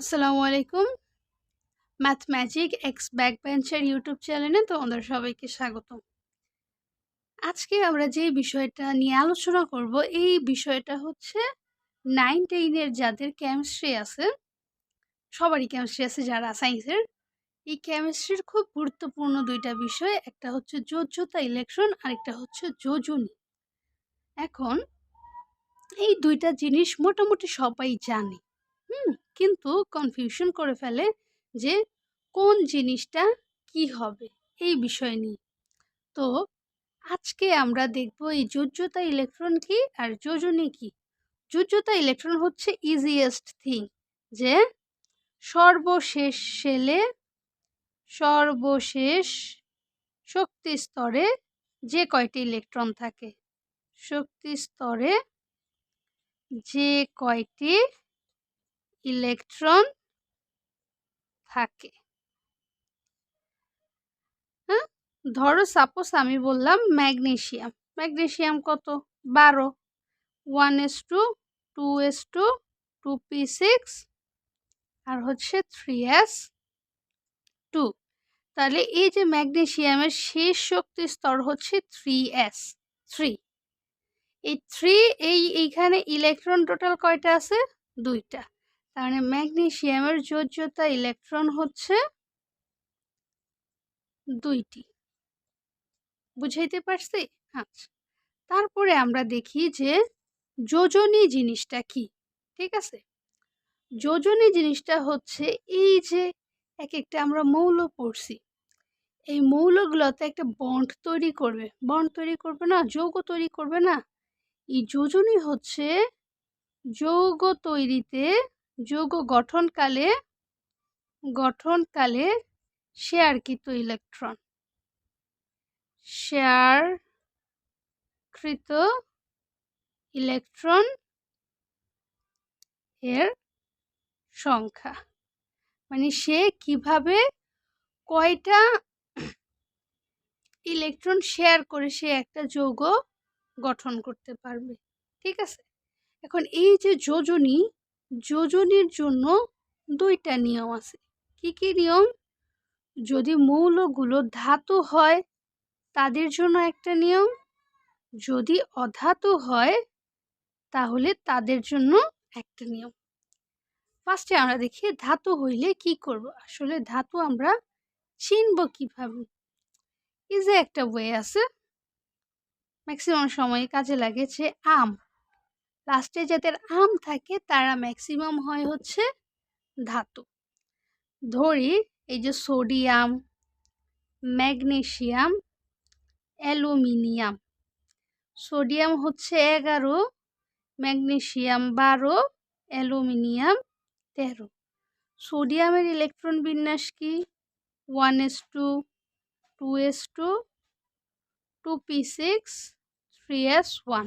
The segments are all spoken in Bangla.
আসসালামু আলাইকুম। ম্যাথ ম্যাজিক এক্স ব্যাক বেঞ্চের ইউটিউব চ্যানেলে তোমাদের সবাইকে স্বাগত আজকে আমরা যে বিষয়টা নিয়ে আলোচনা করব, এই বিষয়টা হচ্ছে নাইন টেনের যাদের কেমিস্ট্রি আছে, সবারই কেমিস্ট্রি আছে যারা সায়েন্সের এই কেমিস্ট্রির খুব গুরুত্বপূর্ণ দুইটা বিষয়, একটা হচ্ছে যোজ্যতা ইলেকট্রন আরেকটা হচ্ছে যোজনী। এখন এই দুইটা জিনিস মোটামুটি সবাই জানে, হুম? কিন্তু কনফিউশন করে ফেলে যে কোন জিনিসটা কি হবে এই বিষয় নিয়ে। তো আজকে আমরা দেখব এই যোজ্যতা ইলেকট্রন কি আর যোজনী কি? যোজ্যতা ইলেকট্রন হচ্ছে ইজিয়েস্ট থিং যে সর্বশেষ সেলে সর্বশেষ শক্তি স্তরে যে কয়টি ইলেকট্রন থাকে? শক্তি স্তরে যে কয়টি ইলেকট্রন থাকে। হ্যাঁ? ধরো সাপোজ আমি বললাম ম্যাগনেশিয়াম ম্যাগনেশিয়াম কত? বারো। One S two two S two two P six আর হচ্ছে থ্রি এস টু তাহলে এই যে ম্যাগনেশিয়ামের শেষ শক্তি স্তর হচ্ছে থ্রি এস থ্রি এই থ্রি এই, এইখানে ইলেকট্রন টোটাল কয়টা আছে? দুইটা। তার মানে ম্যাগনেশিয়ামের যোজ্যতা ইলেকট্রন হচ্ছে দুইটি। বুঝাইতে পারছি? আচ্ছা তারপরে আমরা দেখি যে যোজনী জিনিসটা কি, ঠিক আছে? যোজনী জিনিসটা হচ্ছে এই যে এক একটা আমরা মৌল পড়ছি, এই মৌলগুলোতে একটা বন্ড তৈরি করবে। বন্ড তৈরি করবে না, যৌগ তৈরি করবে না। এই যোজনী হচ্ছে যৌগ তৈরিতে যৌগ গঠনকালে গঠনকালে শেয়ারকৃত ইলেকট্রন। শেয়ারকৃত ইলেকট্রন এর সংখ্যা। মানে সে কীভাবে, কয়টা ইলেকট্রন শেয়ার করে সে একটা যৌগ গঠন করতে পারবে, ঠিক আছে? এখন এই যে যোজনী যোজনীর জন্য দুইটা নিয়ম আছে। কি কি নিয়ম? যদি মৌলগুলো ধাতু হয়, তাদের জন্য একটা নিয়ম। যদি অধাতু হয়, তাহলে তাদের জন্য একটা নিয়ম। ফার্স্টে আমরা দেখি ধাতু হইলে কি করব? আসলে ধাতু আমরা চিনব কীভাবে? এই যে একটা ওয়ে আছে। ম্যাক্সিমাম সময় কাজে লাগেছে আম। লাস্টে যাদের আম থাকে, তারা ম্যাক্সিমাম হয় হচ্ছে ধাতু। ধরি এই যে সোডিয়াম ম্যাগনেশিয়াম অ্যালুমিনিয়াম সোডিয়াম হচ্ছে এগারো ম্যাগনেশিয়াম বারো অ্যালুমিনিয়াম তেরো। সোডিয়ামের ইলেকট্রন বিন্যাস কি? One S two two S two two P six three S one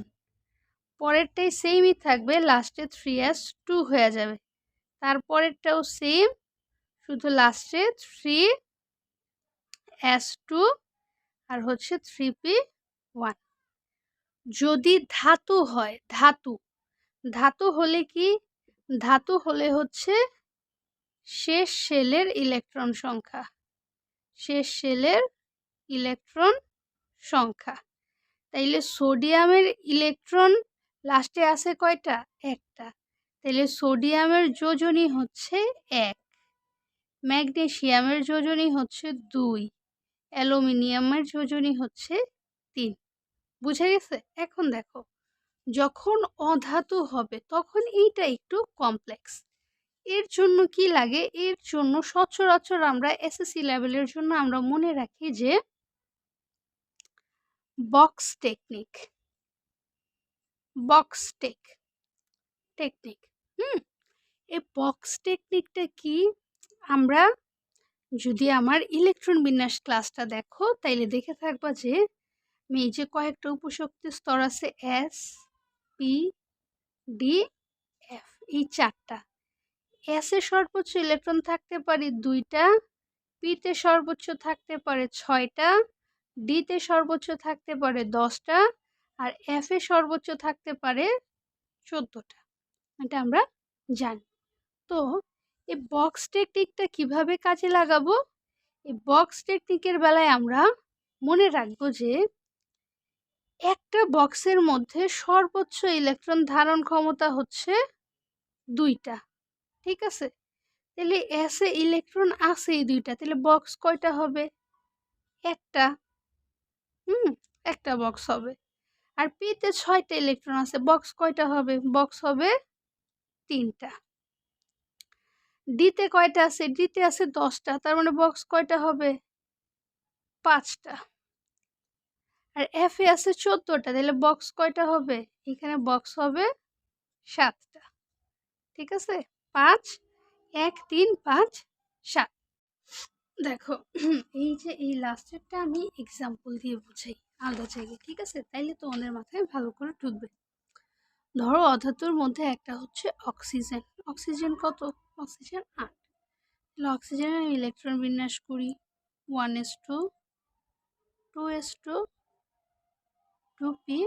পরেরটাই সেমই থাকবে লাস্টে থ্রি অ্যাস টু হয়ে যাবে। তারপরেরটাও সেম শুধু লাস্টে থ্রি এস টু আর হচ্ছে থ্রি পি ওয়ান যদি ধাতু হয়, ধাতু ধাতু হলে কি? ধাতু হলে হচ্ছে শেষ সেলের ইলেকট্রন সংখ্যা। শেষ সেলের ইলেকট্রন সংখ্যা। তাইলে সোডিয়ামের ইলেকট্রন লাস্টে আছে কয়টা? একটা। তাহলে সোডিয়ামের যোজনী হচ্ছে এক। ম্যাগনেশিয়ামের যোজনী হচ্ছে দুই। অ্যালুমিনিয়ামের যোজনী হচ্ছে তিন। বুঝে গেছে? এখন দেখো, যখন অধাতু হবে, তখন এইটা একটু কমপ্লেক্স এর জন্য কি লাগে? এর জন্য সচরাচর আমরা এসএসসি লেভেলের জন্য আমরা মনে রাখি যে box technique box tech technique হুম, এই বক্স টেকনিকটা কি? আমরা যদি আমার ইলেকট্রন বিন্যাস ক্লাসটা দেখো, তাইলে দেখে থাকবা যে, আমি এই যে কয়েকটা উপশক্তি স্তর আছে এস পি ডি এফ এই চারটা। এসে সর্বোচ্চ ইলেকট্রন থাকতে পারে দুইটা পিতে সর্বোচ্চ থাকতে পারে ছয়টা ডিতে সর্বোচ্চ থাকতে পারে দশটা আর এফ এ সর্বোচ্চ থাকতে পারে চোদ্দোটা। এটা আমরা জানি। তো এই বক্স টেকনিকটা কীভাবে কাজে লাগাবো? এই বক্স টেকনিকের বেলায় আমরা মনে রাখব যে, একটা বক্সের মধ্যে সর্বোচ্চ ইলেকট্রন ধারণ ক্ষমতা হচ্ছে দুইটা। ঠিক আছে? তাহলে এসে ইলেকট্রন আছে এই দুইটা, তাহলে বক্স কয়টা হবে? একটা। হুম, একটা বক্স হবে। আর পিতে ছয়টা ইলেকট্রন আছে, বক্স কয়টা হবে? বক্স হবে তিনটা। ডিতে কয়টা আছে? ডিতে আছে দশটা, তার মানে বক্স কয়টা হবে? পাঁচটা। আর এফ এ আছে চোদ্দোটা, তাহলে বক্স কয়টা হবে? এখানে বক্স হবে সাতটা। ঠিক আছে? পাঁচ, এক, তিন, পাঁচ, সাত। দেখো, এই যে এই লাস্টেরটা আমি এক্সাম্পল দিয়ে বুঝাই। আলাদা জায়গায় ঠিক আছে? তাইলে তোমাদের মাথায় ভালো করে ঢুকবে। ধরো অধাতুর মধ্যে একটা হচ্ছে অক্সিজেন। অক্সিজেন কত? অক্সিজেন আট। তাহলে অক্সিজেনের ইলেকট্রন বিন্যাস করি। One S two two S two two P,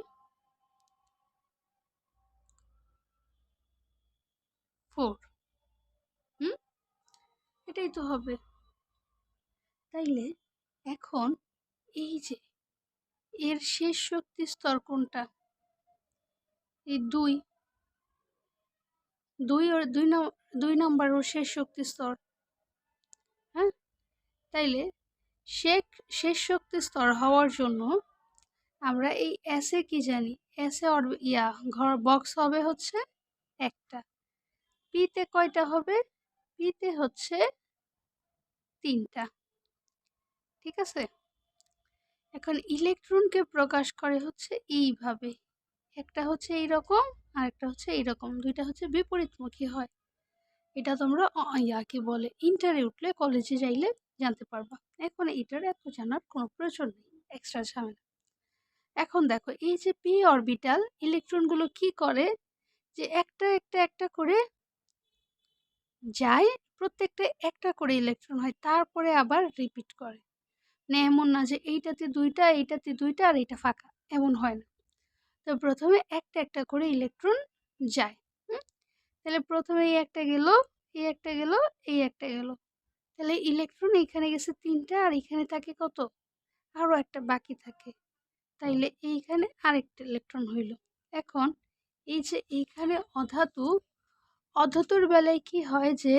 four. হুম? এটাই তো হবে। তাইলে এখন এই যে এর শেষ শক্তি স্তর কোনটা? এই দুই। দুই ওর দুই দুই নম্বর ওর শেষ শক্তি স্তর। হ্যাঁ? তাইলে শেখ শেষ শক্তি স্তর হওয়ার জন্য আমরা এই এসে কি জানি? এসে অর ইয়া, ঘর বক্স হবে হচ্ছে একটা। পিতে কয়টা হবে? পিতে হচ্ছে তিনটা। ঠিক আছে? এখন ইলেকট্রনকে প্রকাশ করে হচ্ছে এইভাবে। একটা হচ্ছে এইরকম আর একটা হচ্ছে এইরকম। দুইটা হচ্ছে বিপরীতমুখী হয়। এটা তোমরা ইয়াকে বলে ইন্টারে উঠলে কলেজে যাইলে জানতে পারবা। এখন এটার এত জানার কোনো প্রয়োজন নেই এক্সট্রা ঝামেলা। এখন দেখো, এই যে পি অরবিটাল ইলেকট্রনগুলো কি করে? যে একটা একটা একটা করে যায়, প্রত্যেকটা একটা করে ইলেকট্রন হয়, তারপরে আবার রিপিট করে। মানে এমন না যে এইটাতে দুইটা এইটাতে দুইটা আর এইটা ফাঁকা, এমন হয় না। তো প্রথমে একটা একটা করে ইলেকট্রন যায় তাহলে প্রথমে এই একটা গেল, এই একটা গেল, এই একটা গেল। তাহলে ইলেকট্রন এখানে গেছে তিনটা আর এখানে থাকে কত? আরও একটা বাকি থাকে। তাইলে এইখানে আরেকটা ইলেকট্রন হইল। এখন এই যে এইখানে অধাতু, অধাতুর বেলায় কি হয় যে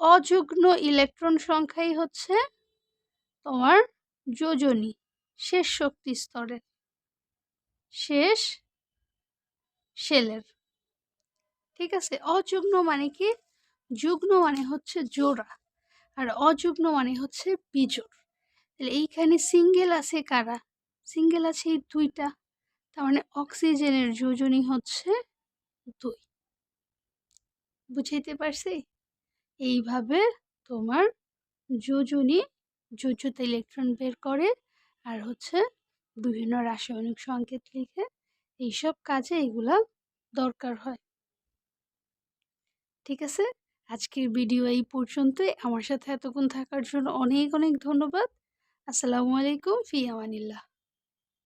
অযুগ্ন ইলেকট্রন সংখ্যাই হচ্ছে তোমার যোজনী, শেষ শক্তি স্তরের শেষ শেলের ঠিক আছে? অযুগ্ন মানে কি? যুগ্ন মানে হচ্ছে জোড়া, আর অযুগ্ন মানে হচ্ছে বিজোড়। তাহলে এইখানে সিঙ্গেল আছে কারা? সিঙ্গেল আছে এই দুইটা, তার মানে অক্সিজেনের যোজনী হচ্ছে দুই। বুঝাইতে পারছি? এইভাবে তোমার যোজনী, যোজ্যতা ইলেকট্রন বের করে আর হচ্ছে বিভিন্ন রাসায়নিক সংকেত লিখে এইসব কাজে এগুলা দরকার হয়। ঠিক আছে? আজকের ভিডিও এই পর্যন্তই। আমার সাথে এতক্ষণ থাকার জন্য অনেক অনেক ধন্যবাদ। আসসালামু আলাইকুম, ফি আমানিল্লাহ